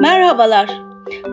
Merhabalar.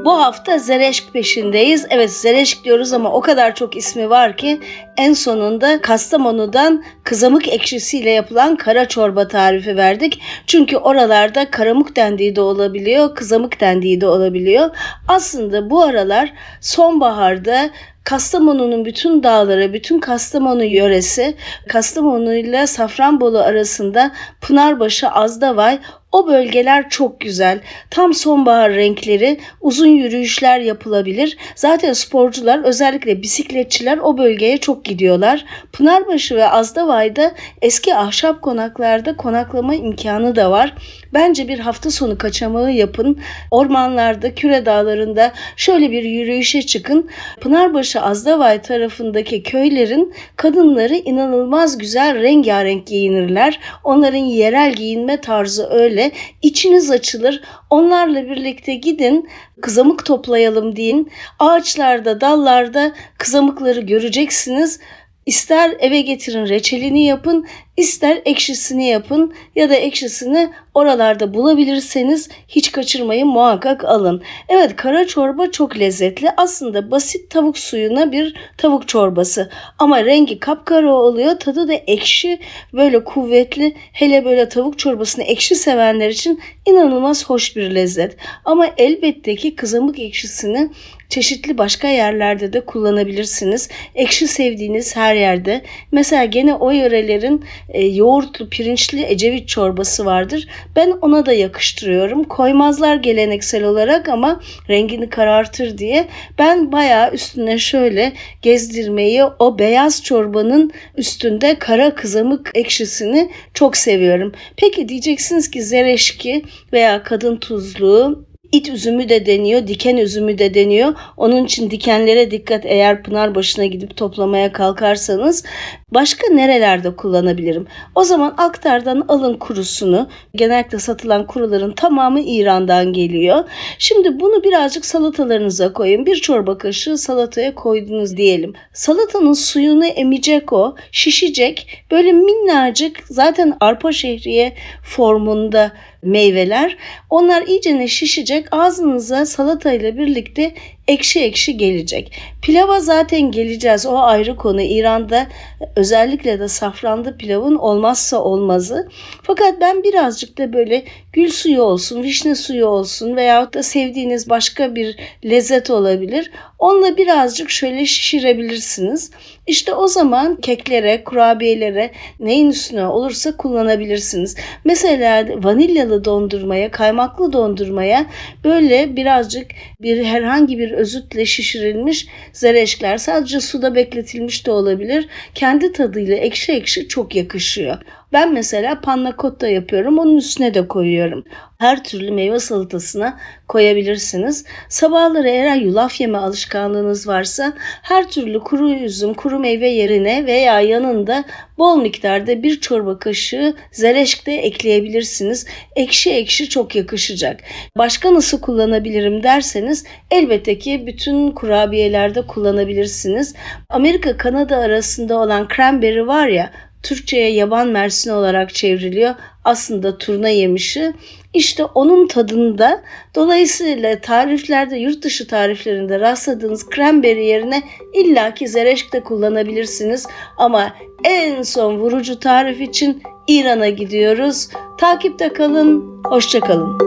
Bu hafta Zereşk peşindeyiz. Evet Zereşk diyoruz ama o kadar çok ismi var ki en sonunda Kastamonu'dan kızamık ekşisiyle yapılan kara çorba tarifi verdik. Çünkü oralarda karamuk dendiği de olabiliyor, kızamık dendiği de olabiliyor. Aslında bu aralar sonbaharda Kastamonu'nun bütün dağları, bütün Kastamonu yöresi, Kastamonu ile Safranbolu arasında Pınarbaşı, Azdavay o bölgeler çok güzel. Tam sonbahar renkleri, uzun yürüyüşler yapılabilir. Zaten sporcular, özellikle bisikletçiler o bölgeye çok gidiyorlar. Pınarbaşı ve Azdavay'da eski ahşap konaklarda konaklama imkanı da var. Bence bir hafta sonu kaçamağı yapın. Ormanlarda, Küre Dağları'nda şöyle bir yürüyüşe çıkın. Pınarbaşı Azdavay tarafındaki köylerin kadınları inanılmaz güzel rengarenk giyinirler. Onların yerel giyinme tarzı öyle. İçiniz açılır. Onlarla birlikte gidin kızamık toplayalım deyin. Ağaçlarda, dallarda kızamıkları göreceksiniz. İster eve getirin reçelini yapın, ister ekşisini yapın ya da ekşisini oralarda bulabilirseniz hiç kaçırmayın muhakkak alın. Evet kara çorba çok lezzetli. Aslında basit tavuk suyuna bir tavuk çorbası ama rengi kapkara oluyor. Tadı da ekşi böyle kuvvetli. Hele böyle tavuk çorbasını ekşi sevenler için inanılmaz hoş bir lezzet. Ama elbette ki kızamık ekşisini çeşitli başka yerlerde de kullanabilirsiniz. Ekşi sevdiğiniz her yerde. Mesela gene o yörelerin e, yoğurtlu pirinçli ecevit çorbası vardır. Ben ona da yakıştırıyorum. Koymazlar geleneksel olarak ama rengini karartır diye. Ben bayağı üstüne şöyle gezdirmeyi o beyaz çorbanın üstünde kara kızamık ekşisini çok seviyorum. Peki diyeceksiniz ki zereşki veya kadın tuzluğu İt üzümü de deniyor, diken üzümü de deniyor. Onun için dikenlere dikkat eğer pınar başına gidip toplamaya kalkarsanız. Başka nerelerde kullanabilirim? O zaman aktardan alın kurusunu. Genellikle satılan kuruların tamamı İran'dan geliyor. Şimdi bunu birazcık salatalarınıza koyun. Bir çorba kaşığı salataya koydunuz diyelim. Salatanın suyunu emecek o, şişecek. Böyle minnacık zaten arpa şehriye formunda meyveler. Onlar iyicene şişecek. Ağzınıza salatayla birlikte ekşi ekşi gelecek. Pilava zaten geleceğiz. O ayrı konu. İran'da özellikle de safranlı pilavın olmazsa olmazı. Fakat ben birazcık da böyle gül suyu olsun, vişne suyu olsun veyahut da sevdiğiniz başka bir lezzet olabilir. Onunla birazcık şöyle şişirebilirsiniz. İşte o zaman keklere, kurabiyelere neyin üstüne olursa kullanabilirsiniz. Mesela vanilyalı dondurmaya, kaymaklı dondurmaya böyle birazcık bir herhangi bir özütle şişirilmiş zereşkler sadece suda bekletilmiş de olabilir. Kendi tadıyla ekşi ekşi çok yakışıyor. Ben mesela panna cotta yapıyorum. Onun üstüne de koyuyorum. Her türlü meyve salatasına koyabilirsiniz. Sabahları eğer yulaf yeme alışkanlığınız varsa her türlü kuru üzüm, kuru meyve yerine veya yanında bol miktarda bir çorba kaşığı zereşk de ekleyebilirsiniz. Ekşi ekşi çok yakışacak. Başka nasıl kullanabilirim derseniz elbette ki bütün kurabiyelerde kullanabilirsiniz. Amerika Kanada arasında olan cranberry var ya Türkçe'ye yaban mersini olarak çevriliyor. Aslında turna yemişi. İşte onun tadında dolayısıyla tariflerde yurt dışı tariflerinde rastladığınız cranberry yerine illaki zereşk de kullanabilirsiniz. Ama en son vurucu tarif için İran'a gidiyoruz. Takipte kalın. Hoşçakalın.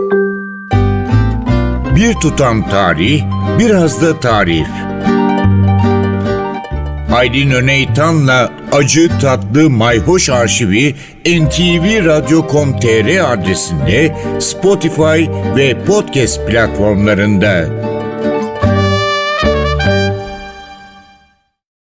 Bir tutam tarih, biraz da tarif. Aylin Öneytan'la Acı Tatlı Mayhoş Arşivi ntvradio.com.tr adresinde Spotify ve podcast platformlarında.